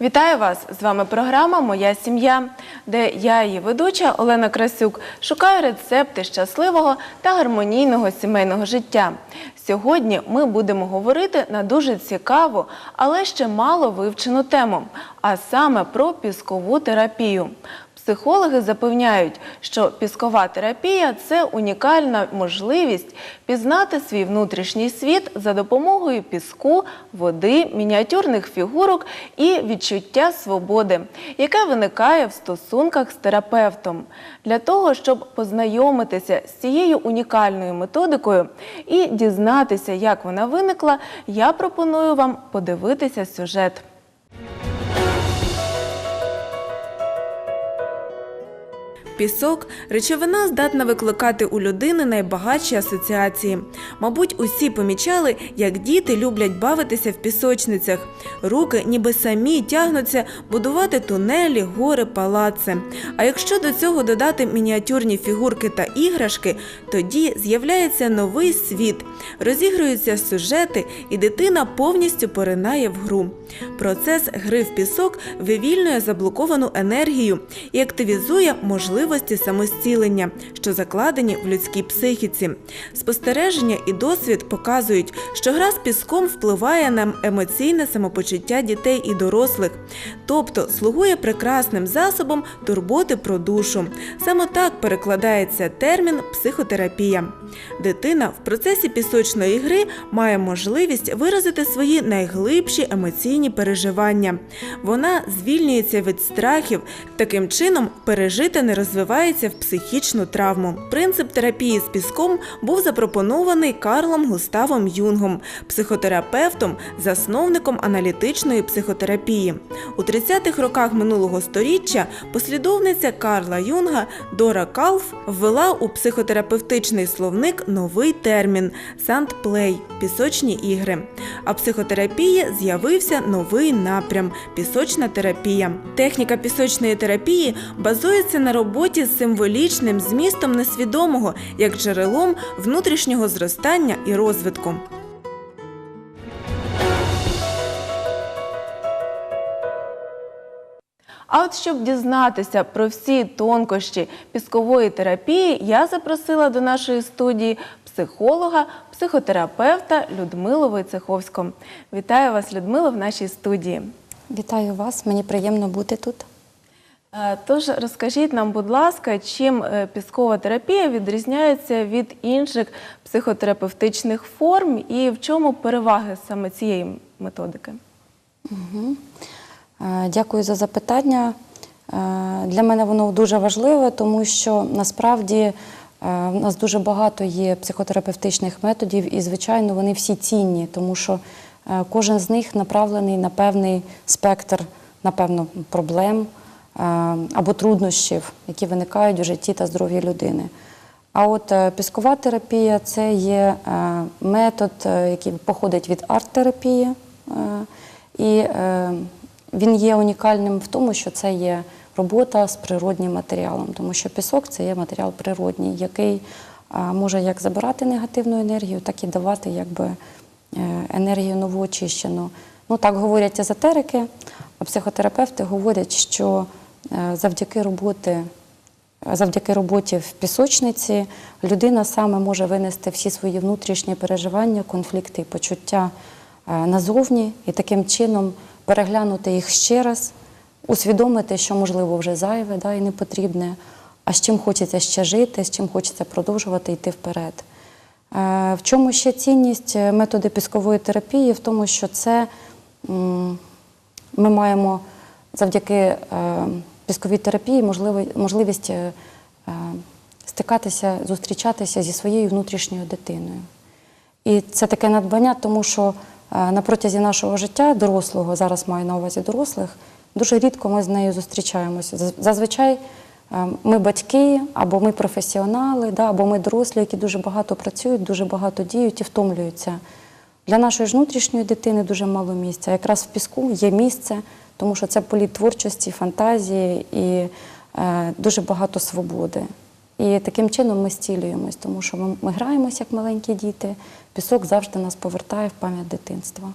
Вітаю вас! З вами програма Моя сім'я, де я, її ведуча Олена Красюк, шукаю рецепти щасливого та гармонійного сімейного життя. Сьогодні ми будемо говорити на дуже цікаву, але ще мало вивчену тему, а саме про піскову терапію. Психологи запевняють, що піскова терапія це унікальна можливість пізнати свій внутрішній світ за допомогою піску, води, мініатюрних фігурок і відчуття свободи, яке виникає в стосунках з терапевтом. Для того, щоб познайомитися з цією унікальною методикою і дізнатися, як вона виникла, я пропоную вам подивитися сюжет. Пісок речовина здатна викликати у людини найбагатші асоціації. Мабуть, усі помічали, як діти люблять бавитися в пісочницях. Руки ніби самі тягнуться будувати тунелі, гори, палаци. А якщо до цього додати мініатюрні фігурки та іграшки, тоді з'являється новий світ, розігруються сюжети, і дитина повністю поринає в гру. Процес гри в пісок вивільнює заблоковану енергію і активізує можливості самостілення, що закладені в людській психіці. Спостереження і досвід показують, що гра з піском впливає на емоційне самопочуття дітей і дорослих, тобто слугує прекрасним засобом турботи про душу. Саме так перекладається термін психотерапія. Дитина в процесі пісочної гри має можливість виразити свої найглибші емоційні переживання. Вона звільнюється від страхів, таким чином пережити не розвивається в психічну травму. Принцип терапії з піском був запропонований Карлом Густавом Юнгом, психотерапевтом, засновником аналітичної психотерапії. У 30-х роках минулого століття послідовниця Карла Юнга Дора Калф ввела у психотерапевтичний словник новий термін сандплей пісочні ігри. А в психотерапії з'явився новий напрям пісочна терапія. Техніка пісочної терапії базується на роботі з символічним змістом несвідомого як джерелом внутрішнього зростання і розвитку. А от щоб дізнатися про всі тонкощі піскової терапії, я запросила до нашої студії психолога, психотерапевта Людмилу Войцеховську. Вітаю вас, Людмила, в нашій студії. Вітаю вас, мені приємно бути тут. Е, Тож розкажіть нам, будь ласка, чим е, піскова терапія відрізняється від інших психотерапевтичних форм і в чому переваги саме цієї методики? Е, Дякую за запитання. Для мене воно дуже важливе, тому що насправді в нас дуже багато є психотерапевтичних методів, і, звичайно, вони всі цінні, тому що кожен з них направлений на певний спектр, напевно, проблем або труднощів, які виникають у житті та здоров'ї людини. А от е, піскова терапія це є е, метод, е, який походить від арт-терапії. е, І е, він є унікальним в тому, що це є робота з природнім матеріалом, тому що пісок це є матеріал природній, який е, може як забирати негативну енергію, так і давати якби, е, енергію нову очищену. Ну так говорять езотерики, а психотерапевти говорять, що е, завдяки роботи Завдяки роботі в пісочниці людина саме може винести всі свої внутрішні переживання, конфлікти і почуття е, назовні і таким чином переглянути їх ще раз, усвідомити, що можливо вже зайве да, і не потрібне, а з чим хочеться ще жити, з чим хочеться продовжувати йти вперед. Е, В чому ще цінність е, методи піскової терапії? В тому, що це ми маємо завдяки е, пісковій терапії можливість е, е, стикатися, зустрічатися зі своєю внутрішньою дитиною. І це таке надбання, тому що е, на протязі нашого життя, дорослого, зараз маю на увазі дорослих, дуже рідко ми з нею зустрічаємося. Зазвичай ми батьки, або ми професіонали, да, або ми дорослі, які дуже багато працюють, дуже багато діють і втомлюються. Для нашої ж внутрішньої дитини дуже мало місця. Якраз в піску є місце, тому що це політ творчості, фантазії і е, дуже багато свободи. І таким чином ми зцілюємось, тому що ми, ми граємося як маленькі діти. Пісок завжди нас повертає в пам'ять дитинства.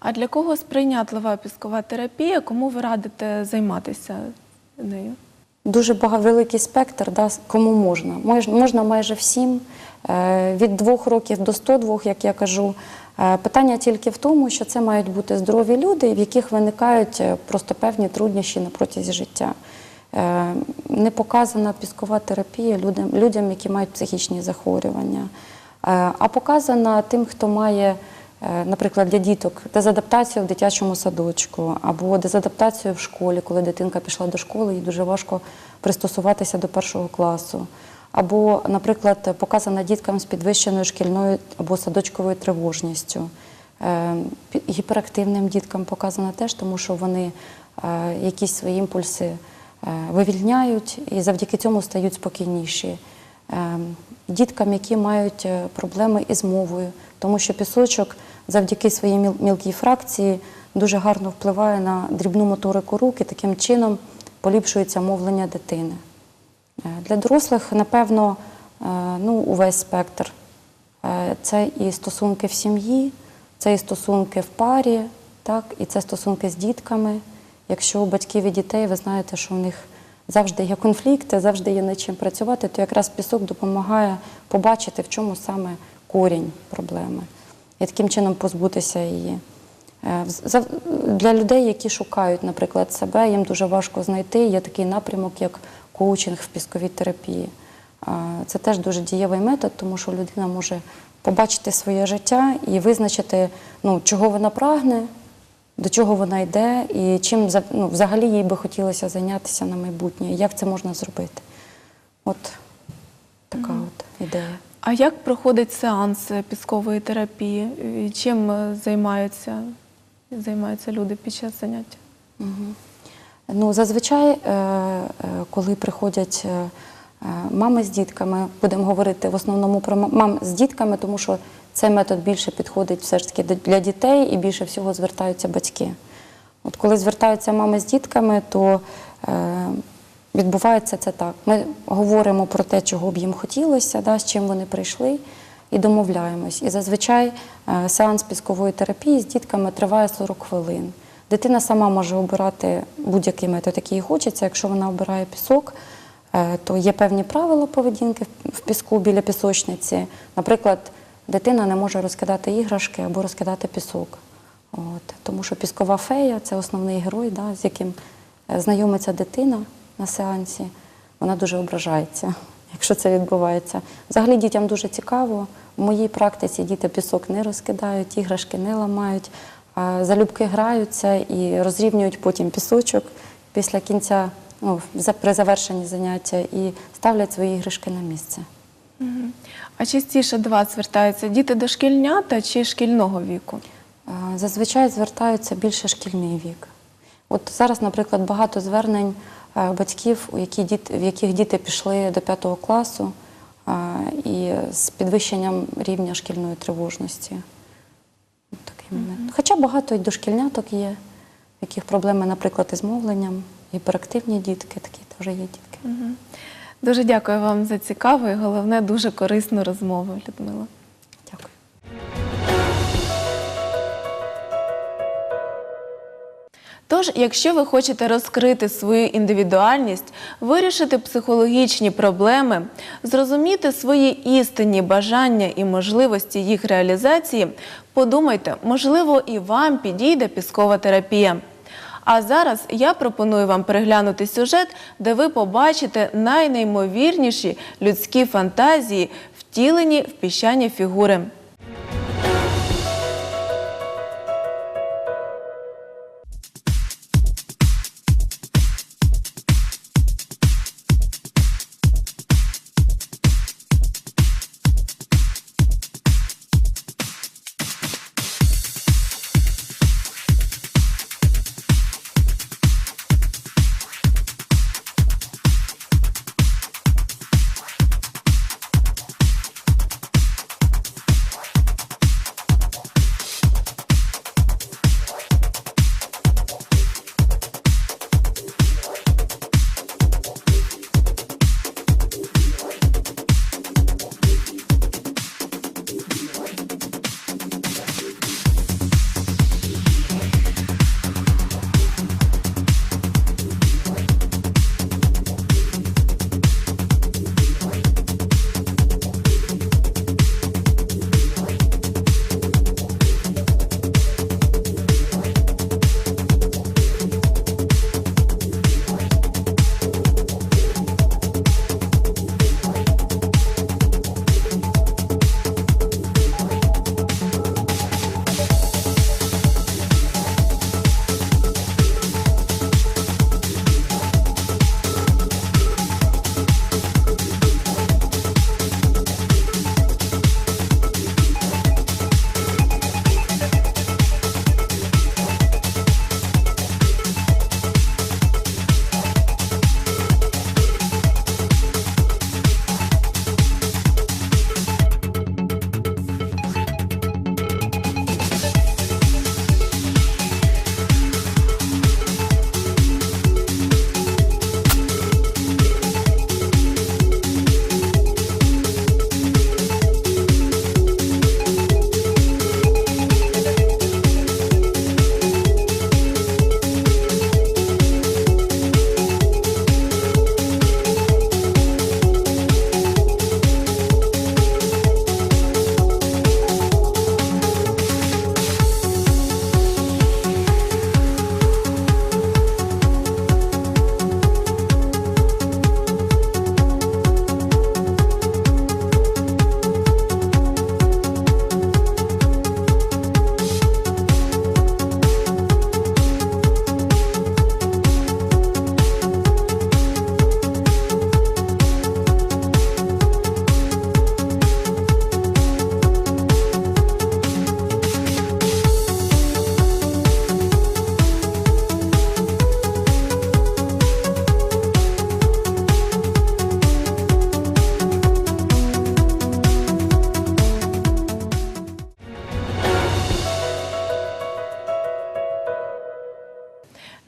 А для кого сприйнятлива піскова терапія? Кому ви радите займатися нею? Дуже багато великий спектр, да, кому можна. Мож- Можна майже всім. Е, Від двох років до 102, як я кажу. Е, Питання тільки в тому, що це мають бути здорові люди, в яких виникають е, просто певні труднощі на протязі життя. Е, Не показана піскова терапія людям, людям які мають психічні захворювання, а показана тим, хто має, наприклад, для діток дезадаптацію в дитячому садочку або дезадаптацію в школі, коли дитинка пішла до школи, і дуже важко пристосуватися до першого класу. Або, наприклад, показана діткам з підвищеною шкільною або садочковою тривожністю. Е, Гіперактивним діткам показано теж, тому що вони е, якісь свої імпульси е, вивільняють і завдяки цьому стають спокійніші. Діткам, які мають проблеми із мовою, тому що пісочок завдяки своїй мілкій фракції дуже гарно впливає на дрібну моторику рук і таким чином поліпшується мовлення дитини. Е, Для дорослих, напевно, е, ну, увесь спектр. Е, Це і стосунки в сім'ї, це і стосунки в парі, так, і це стосунки з дітками. Якщо у батьків і дітей, ви знаєте, що в них завжди є конфлікти, завжди є над чим працювати, то якраз пісок допомагає побачити, в чому саме корінь проблеми, і таким чином позбутися її. Для людей, які шукають, наприклад, себе, їм дуже важко знайти. Є такий напрямок, як коучинг в пісковій терапії. Це теж дуже дієвий метод, тому що людина може побачити своє життя і визначити, ну, чого вона прагне, до чого вона йде, і чим ну, взагалі їй би хотілося зайнятися на майбутнє, як це можна зробити. От така от ідея. А як проходить сеанс піскової терапії? Чим е, займаються, займаються люди під час заняття? Мгм. Ну, зазвичай, е, е, коли приходять е, мами з дітками, будемо говорити в основному про мам з дітками, тому що цей метод більше підходить все ж таки для дітей і більше всього звертаються батьки. От коли звертаються мами з дітками, то відбувається це так. Ми говоримо про те, чого б їм хотілося, да, з чим вони прийшли, і домовляємось. І зазвичай сеанс піскової терапії з дітками триває 40 хвилин. Дитина сама може обирати будь-який метод, який їй хочеться. Якщо вона обирає пісок, е, то є певні правила поведінки в- піску біля пісочниці. Наприклад, дитина не може розкидати іграшки або розкидати пісок. От, тому що піскова фея це основний герой, да, з яким е, знайомиться дитина на сеансі. Вона дуже ображається, якщо це відбувається. Взагалі дітям дуже цікаво. В моїй практиці діти пісок не розкидають, іграшки не ламають, залюбки граються і розрівнюють потім пісочок після кінця, ну, при завершенні заняття і ставлять свої іграшки на місце. А частіше до вас звертаються діти дошкільнята чи шкільного віку? Зазвичай звертаються більше шкільний вік. От зараз, наприклад, багато звернень батьків, у які діти, в яких діти пішли до п'ятого класу і з підвищенням рівня шкільної тривожності. От Хоча багато й дошкільняток є, в яких проблеми, наприклад, із мовленням, гіперактивні дітки, такі теж є дітки. Дуже дякую вам за цікаву і головне дуже корисну розмову, Людмила. Тож, якщо ви хочете розкрити свою індивідуальність, вирішити психологічні проблеми, зрозуміти свої істинні бажання і можливості їх реалізації, подумайте, можливо, і вам підійде піскова терапія. А зараз я пропоную вам переглянути сюжет, де ви побачите найнеймовірніші людські фантазії, втілені в піщані фігури.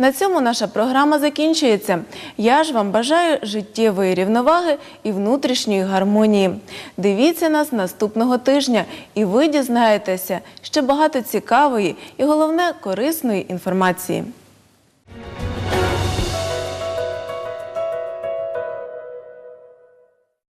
На цьому наша програма закінчується. Я ж вам бажаю життєвої рівноваги і внутрішньої гармонії. Дивіться нас наступного тижня, і ви дізнаєтеся ще багато цікавої і головне корисної інформації.